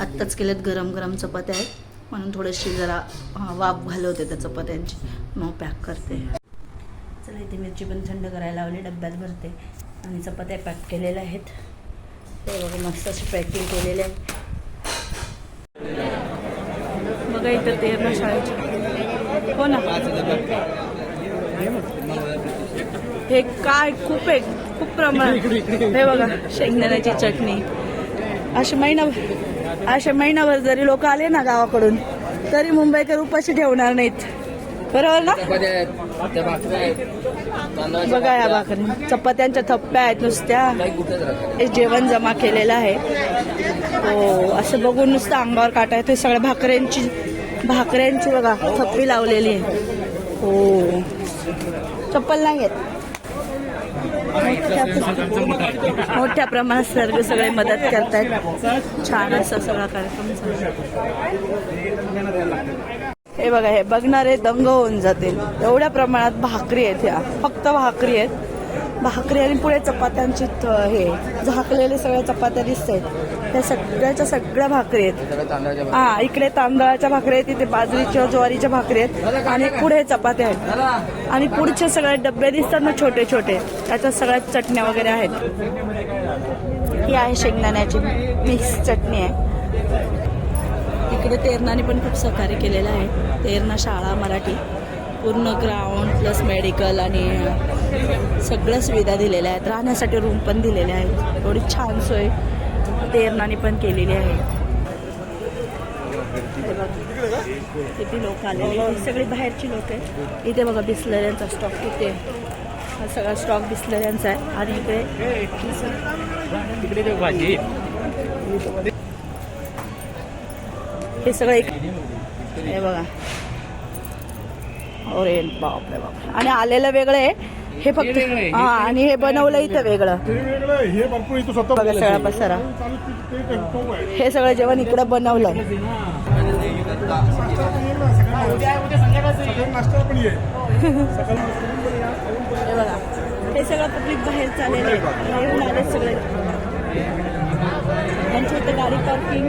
आत्ताच केल्यात गरम गरम चपात्या आहेत. म्हणून थोडीशी जरा वाफ घालवते त्या चपात्यांची. मग पॅक करते. चला इथे मिरची पण थंड करायला लावली डब्यात भरते. आणि चपात्या पॅक केलेल्या आहेत. ते बघा मस्त अशी पॅकिंग केलेले आहे. बघा इथं ते शाळेची. हो ना? हे काय खूप आहे खूप प्रमाण. हे बघा शेंगदाण्याची चटणी. अशी महिना असे महिनाभर जरी लोक आले ना गावाकडून तरी मुंबईकर उपाशी ठेवणार नाहीत. बरोबर ना? बघा या भाकरी. चपात्यांच्या थप्प्या आहेत नुसत्या. हे जेवण जमा केलेलं आहे. हो असं बघून नुसतं अंगावर काटा येते सगळ्या भाकऱ्यांची भाकऱ्यांची बघा थप्पी लावलेली आहे. हो. चप्पल नाही आहेत. मोठ्या प्रमाणात सर्व सगळे मदत करतायत. छान असा सगळा कार्यक्रम झाला हे बघा हे बघणारे दंग होऊन जातील. एवढ्या प्रमाणात भाकरी आहेत ह्या. फक्त भाकरी आहेत. भाकरी आणि पुढे चपात्यांची हे झाकलेले सगळ्या चपात्या दिसत आहेत त्या सगळ्याच्या सगळ्या भाकरी आहेत. हा इकडे तांदळाच्या भाकरी आहेत इथे बाजरीच्या ज्वारीच्या भाकरी आहेत आणि पुढे चपात्या आहेत. आणि पुढचे सगळे डबे दिसतात ना छोटे छोटे त्याच्यात सगळ्या चटण्या वगैरे आहेत. ही आहे शेंगदाण्याची मिक्स चटणी आहे. इकडे तेरणाने पण खूप सहकार्य केलेलं आहे. तेरणा शाळा मराठी पूर्ण ग्राउंड प्लस मेडिकल आणि सगळ्या सुविधा दिलेल्या आहेत. राहण्यासाठी रूम पण दिलेले आहेत. थोडी छान सोय तेरणाने पण केलेली आहे. किती लोक आलेले ही सगळी बाहेरची लोक आहेत. इथे बघा बिस्लऱ्यांचा स्टॉक इथे. हा सगळा स्टॉक बिस्लऱ्यांचा आहे. आणि इकडे तिकडे भाजी हे सगळं एक हे बघा. अरे बाप रे बाप. आणि आलेलं वेगळं आहे. हे फक्त. हा आणि हे बनवलं इथं वेगळं. हे बघा सगळा पसारा. हे सगळं जेवण इकडं बनवलं सकाळी नाश्ता पण ये. सकाळी हे बघा हे सगळं पब्लिक बाहेर चाललेलं आहे. सगळे. त्यांच्या इथं गाडी पार्किंग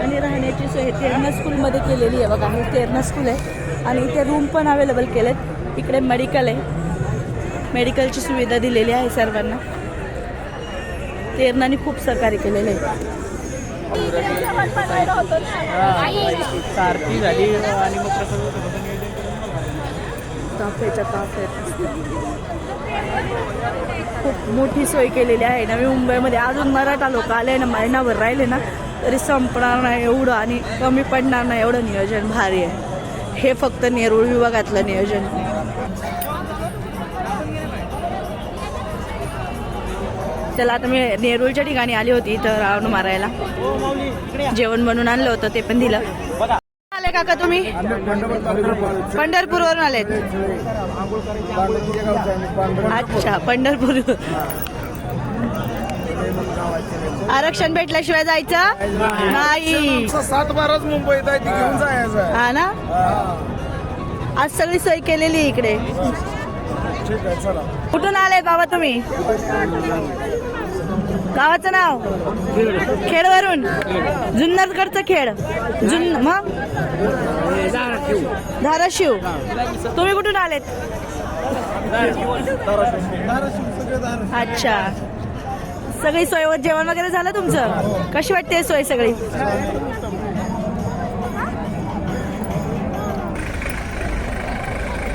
आणि राहण्याची सोय तेरणा स्कूलमध्ये केलेली आहे. बघा हे तेरणा स्कूल आहे. आणि इथे रूम पण अवेलेबल केलेत. इकडे मेडिकल आहे. मेडिकलची सुविधा दिलेली आहे सर्वांना. तेरणाने खूप सहकार्य केलेलं आहे. आरती झाली आणि मग खूप मोठी सोय केलेली आहे नवी मुंबईमध्ये अजून मराठा लोक आले ना महिनाभर राहिले ना तरी संपणार नाही एवढं आणि कमी पडणार नाही एवढं नियोजन भारी आहे. हे फक्त नेरूळ विभागातलं नियोजन. चला आता मी नेरूळच्या ठिकाणी आली होती इथं रावण मारायला. जेवण बनवून आणलं होतं ते पण दिलं. आले काका तुम्ही? पंढरपूरवरून आलेत. अच्छा पंढरपूर. आरक्षण भेटल्याशिवाय जायचं नाही. सात बाराच मुंबईत आहे ती घेऊन जायचं हा ना? आज सगळी सोय केलेली इकडे. ठीक आहे चला. कुठून आले बाबा तुम्ही? गावाचं नाव? खेडवरून? जुन्नरकडचं खेड. जुन्न मग धाराशिव. तुम्ही कुठून आलेत? अच्छा. सगळी सोय जेवण वगैरे झालं तुमचं? कशी वाटते सोय सगळी?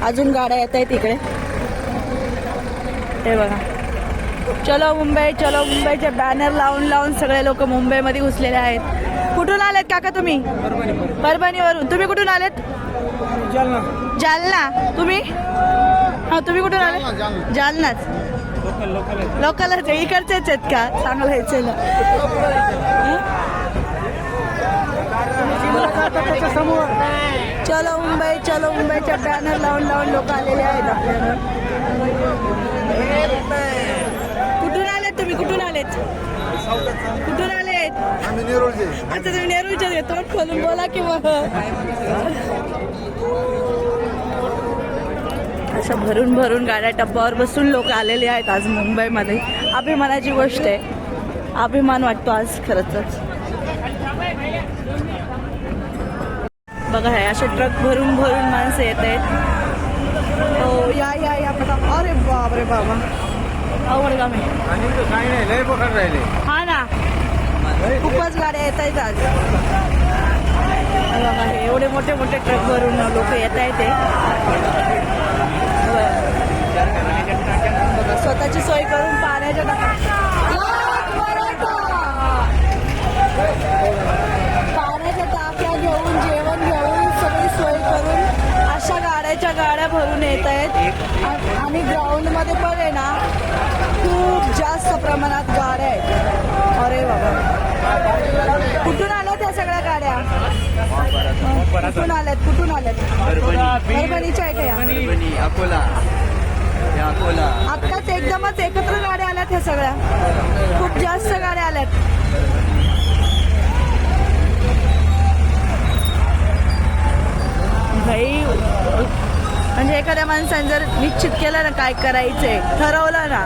अजून गाड्या येत आहेत इकडे. हे बघा. चलो मुंबई चलो मुंबईचे बॅनर लावून लावून सगळे लोक मुंबईमध्ये घुसलेले आहेत. कुठून आलेत काका तुम्ही? परभणीवरून. तुम्ही कुठून आलेत? जालना. तुम्ही? हा तुम्ही कुठून आले जालनाच. लोकलच आहे. इकडचेच आहेत का? चांगलं आहे चला. चलो मुंबई चलो मुंबईच्या बॅनर लावून लावून लोक आलेले आहेत आपल्याला कुठून आलेत तुम्ही? कुठून आलेत? कुठून आलेत? आता तुम्ही नेहरूच्या तोंड खोलून बोला की अशा भरून भरून गाड्या टप्प्यावर बसून लोक आलेले आहेत आज मुंबईमध्ये. अभिमानाची गोष्ट आहे. अभिमान वाटतो आज खरंच बघा हे असे ट्रक भरून भरून माणसं येत आहेत. हो या या या बघा. अरे बाप रे बाबा. अवघड काम आहे. हा ना. खूपच गाड्या येत आहेत आज. बघा हे एवढे मोठे मोठे ट्रक भरून लोक येत आहेत स्वतःची सोय करून पाण्याच्या गाड्या भरून येत आहेत. आणि ग्राउंडमध्ये पण आहे ना खूप जास्त प्रमाणात गाड्या आहेत. अरे बाबा. कुठून आल्या त्या सगळ्या गाड्या? कुठून आल्यात? कुठून आल्यात? परभणीच्या आहे का अकोला. आत्ताच एकदमच एकत्र गाड्या आल्यात ह्या सगळ्या. खूप जास्त गाड्या आल्यात. भाई म्हणजे एखाद्या माणसाने जर निश्चित केलं ना काय करायचंय ठरवलं ना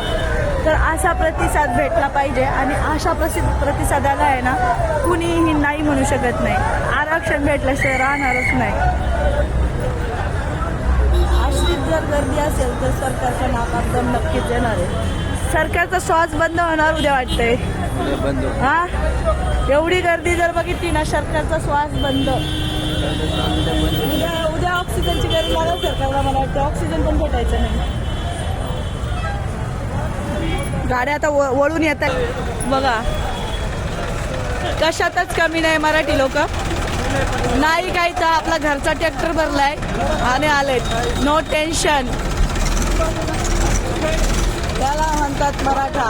तर असा प्रतिसाद भेटला पाहिजे. आणि अशा प्रसिद्ध प्रतिसादाला आहे ना कुणीही नाही म्हणू शकत नाही. आरक्षण भेटल्याशिवाय राहणारच नाही. अशीच जर गर्दी असेल तर सरकारच्या नाकाबदम नक्कीच येणार आहे. सरकारचा श्वास बंद होणार उद्या वाटतंय. बंद हा? एवढी गर्दी जर बघितली ना सरकारचा श्वास बंद. ऑक्सिजनची गरज लागेल सरकारला मला वाटतं ऑक्सिजन पण भेटायचं नाही. गाड्या आता व- वळून येतात बघा. कशातच कमी नाही मराठी लोक. नाही काय तर आपला घरचा ट्रॅक्टर भरलाय आणि आलेत. नो टेन्शन त्याला म्हणतात मराठा.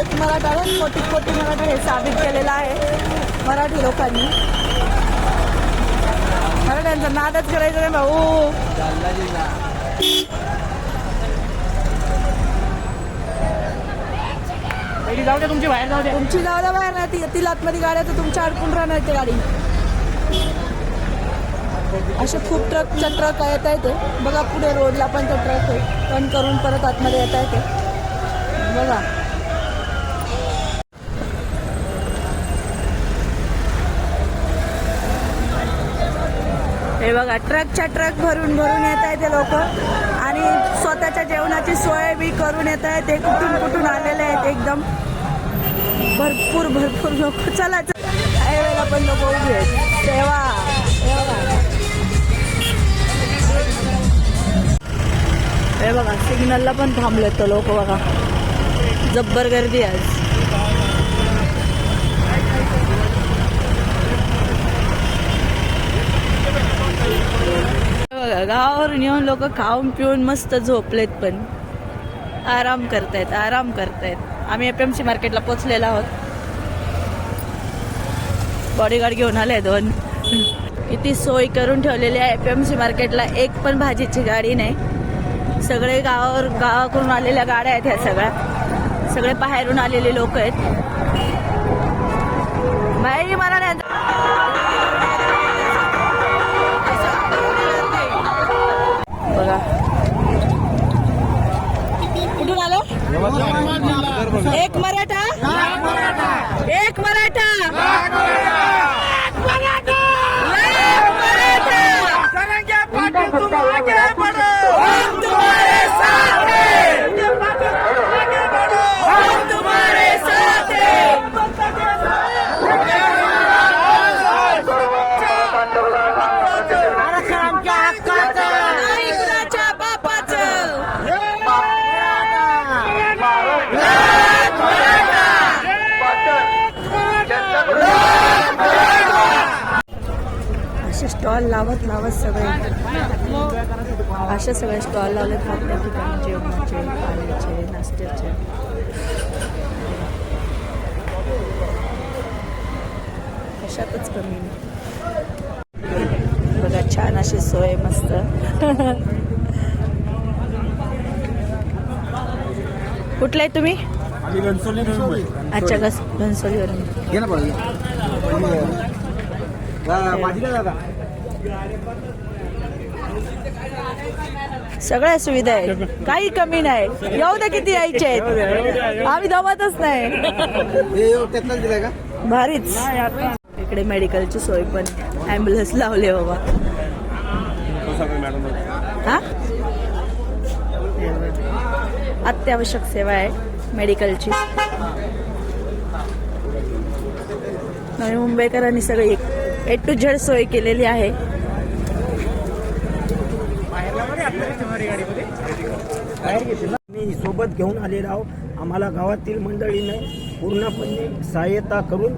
एक मराठा कोटी कोटी मराठा हे साबित केलेलं आहे मराठी लोकांनी. मराठ्यांचा नादच करायचा नाही भाऊ. जाऊ द्या तुमची बाहेर जाऊ द्या तुमची जाऊ द्या बाहेर नाही येतील आतमध्ये गाड्या तर तुमच्या अडकून राहणार ते गाडी. असे खूप ट्रकच्या ट्रक येत आहे ते बघा पुढे रोडला पण ते ट्रक आहे. टर्न करून परत आतमध्ये येत आहे ते बघा. हे बघा ट्रकच्या ट्रक भरून भरून येत आहे ते लोक. आणि स्वतःच्या जेवणाची सोय बी करून येत आहे ते कुठून कुठून आलेले आहेत एकदम. भरपूर भरपूर लोक. चला काही वेळेला पण लोक उभे तेव्हा हे बघा सिग्नलला पण थांबलेत लोक बघा. जब्बर गर्दी आहे आज हे बघा गावावरून येऊन लोक खाऊन पिऊन मस्त झोपलेत पण. आराम करतायत आराम करतायत. आम्ही एफ एम सी मार्केटला पोचलेलो आहोत. बॉडीगार्ड घेऊन आले दोन. किती सोय करून ठेवलेली आहे एफ एम सी मार्केटला एक पण भाजीची गाडी नाही. सगळे गावावर गावाकडून आलेल्या गाड्या आहेत ह्या सगळ्या. सगळे बाहेरून आलेले लोक आहेत. स्टॉल लावत लावत सगळे. असे सगळे स्टॉल लावले खाद्य ठिकाणी जेवणाचे पाण्याचे नाश्त्याचे. कशातच कमी नाही. बघा छान अशी सोय मस्त. कुठले आहे तुम्ही? अच्छा घनसोलीवरून सगळ्या सुविधा आहेत. काही कमी नाही. येऊ द्या किती यायचे आहेत. आम्ही दमतच नाही. भारीच. इकडे मेडिकलची सोय पण ॲम्ब्युलन्स लावले बाबा. हा? अत्यावश्यक सेवा आहे मेडिकलची मुंबईकरांनी सगळी ए टू झेड सोय केलेली आहे. मी सोबत घेऊन आलेलो आहोत. आम्हाला गावातील मंडळीने पूर्णपणे सहाय्यता करून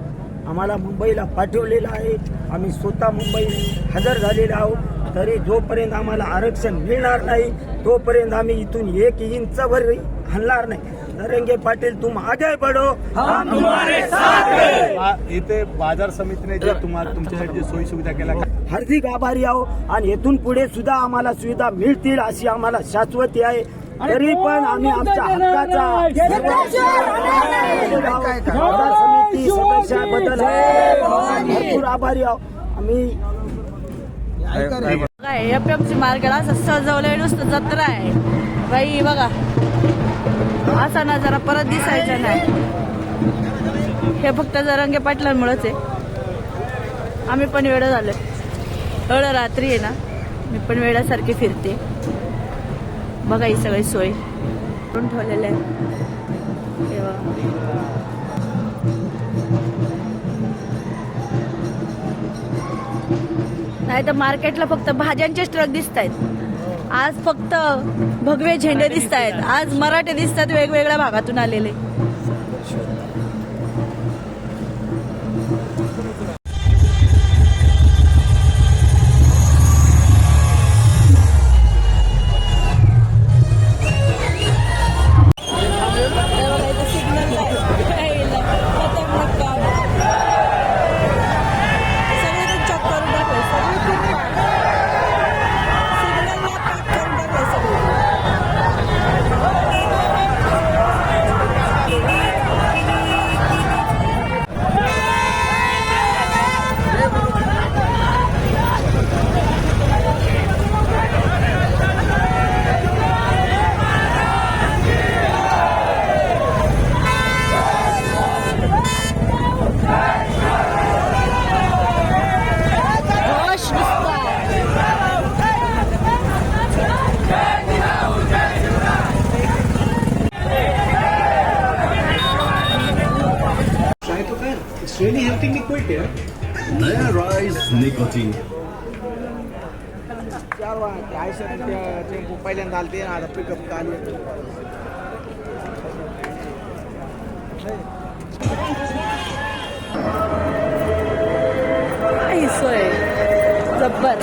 आम्हाला मुंबईला पाठवलेलं आहे. आम्ही स्वतः मुंबई हजर झालेलो आहोत. तरी जोपर्यंत आम्हाला आरक्षण मिळणार नाही तोपर्यंत आम्ही इथून एक इंचभर हलणार नाही. नरेंगे पाटील तुम आगे बढो। हम तुम्हारे साथ हैं. इथे बाजार समितीने जे तुम्हाला तुमच्यासाठी जे सोयी सुविधा केल्या हार्दिक आभारी आहो आणि येथून पुढे सुद्धा आम्हाला सुविधा मिळतील अशी आम्हाला शाश्वती आहे. तरी पण आम्ही आमच्या हक्काचा बाजार समिती सदस्याबद्दल भरपूर आभारी आहो. आम्ही काय एफएमसी मार्केट असं सजवलंय नुसतं जत्रा आहे. बाई बघा. असा जरा परत दिसायचा नाही. हे फक्त जरंगे पाटलांमुळेच आहे. आम्ही पण वेळ झालो एवढं रात्री आहे ना मी पण वेळासारखी फिरते. बघा ही सगळी सोय. करून ठेवलेलं आहे. तेव्हा नाही तर मार्केटला फक्त भाज्यांचे ट्रक दिसत आहेत आज फक्त भगवे झेंडे दिसत आहेत आज मराठे दिसतात वेगवेगळ्या भागातून आलेले. नया राइस निकोटीन पहिल्यांदा आलते आता पिकअप आले काही सोय जब्बर।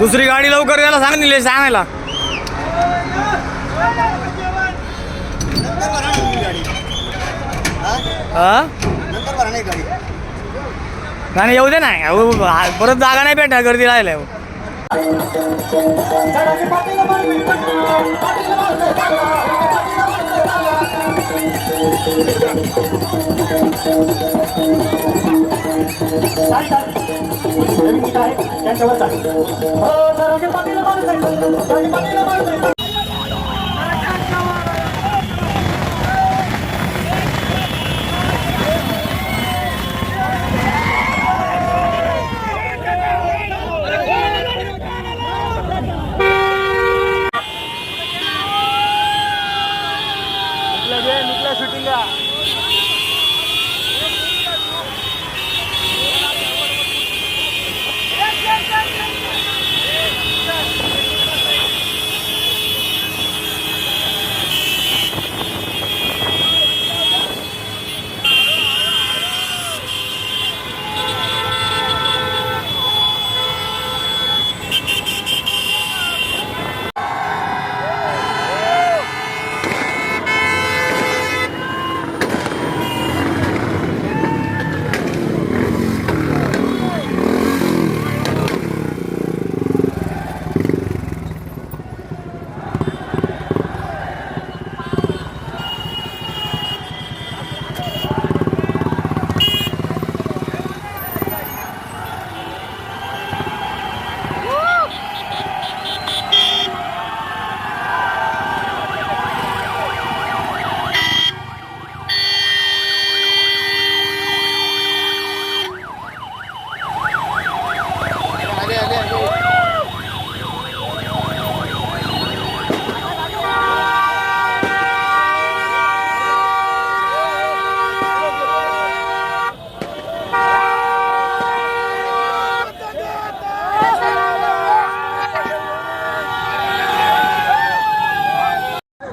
दुसरी गाडी लवकर यायला सांग निलेश सांगायला नाही येऊ दे नाही परत जागा नाही भेटा गर्दी राहिल्या. त्यांच्यावर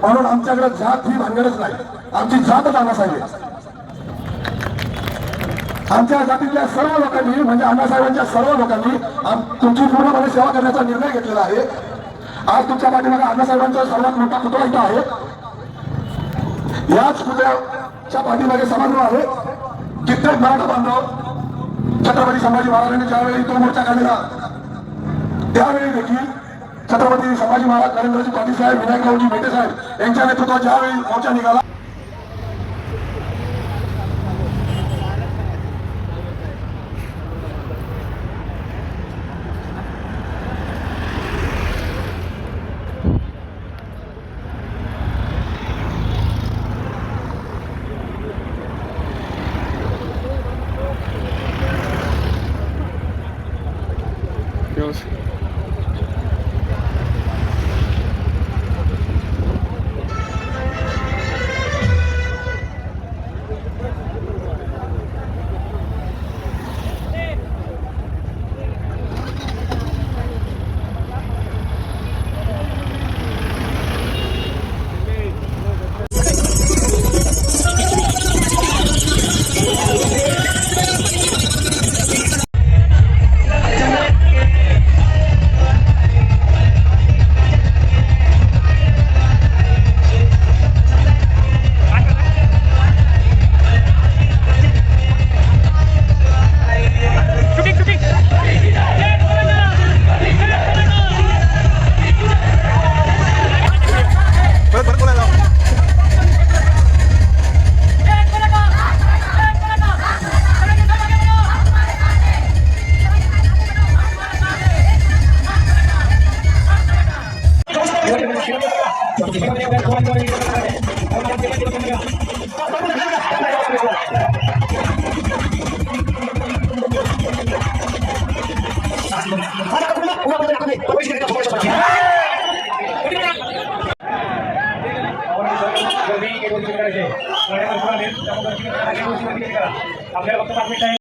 म्हणून आमच्याकडे जात ही भानगडच नाही. आमची जातच अण्णासाहेब आमच्या जातीतल्या सर्व लोकांनी म्हणजे अण्णासाहेबांच्या सर्व लोकांनी तुमची पूर्णपणे सेवा करण्याचा निर्णय घेतलेला आहे. आज तुमच्या पाठीमागे अण्णासाहेबांचा सर्वात मोठा पुतळा इथं आहे. याच पुतळ्याच्या पाठीमागे समारोह आहे. कित्येक मराठा बांधव छत्रपती संभाजी महाराजांनी ज्यावेळी तो मोर्चा काढलेला त्यावेळी देखील छत्रपती संभाजी महाराज नरेंद्रजी पाटील साहेब विनायकरावजी मेटे साहेब यांच्या नेतृत्वात ज्यावेळी मोर्चा निघाला